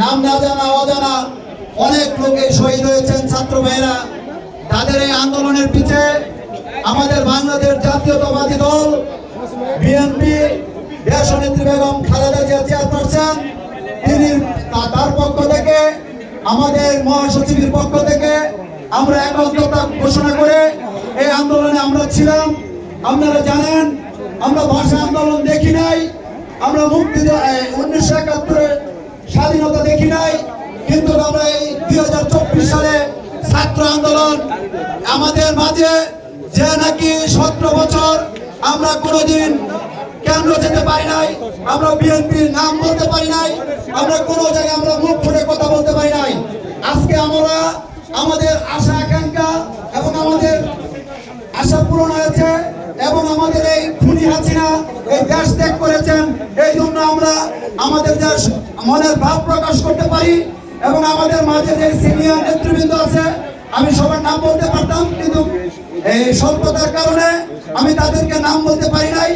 নাম না জানা, অজানা অনেক লোকে শহীদ হয়েছেন, ছাত্র ভাইয়েরা। তাদের এই আন্দোলনের পিছে আমাদের বাংলাদেশ জাতীয়তাবাদী দল, বিএনপি, দেশনেত্রী বেগম খালেদা জিয়া চেয়ারপারসন, তিনি তার পক্ষ থেকে, আমাদের মহাসচিবের পক্ষ থেকে আমরা একত্রতা ঘোষণা করে এই আন্দোলনে আমরা ছিলাম। আপনারা জানেন, আমরা ভাষা আন্দোলন দেখি নাই, আমরা মুক্তি দেখি নাই, কিন্তু আমরা এই দুই হাজার চব্বিশ সালে ছাত্র আন্দোলন আমাদের মাঝে যে নাকি সতেরো বছর আমরা কোনোদিন কেন্দ্র যেতে পারি নাই, আমরা বিএনপির নাম বলতে পারি নাই, আমরা কোনো জায়গায় আমরা মুখ ফুটে কথা বলতে পারি নাই। আজকে আমরা আমাদের আশা আকাঙ্ক্ষা এবং আমাদের আশা পূরণ হয়েছে এবং আমাদের এই এই দেশ ত্যাগ করেছেন, এই জন্য আমরা আমাদের দেশ মনের ভাব প্রকাশ করতে পারি এবং আমাদের মাঝে যে সিনিয়র নেতৃবৃন্দ আছে, আমি সবার নাম বলতে পারতাম, কিন্তু এই স্বল্পতার কারণে আমি তাদেরকে নাম বলতে পারি নাই।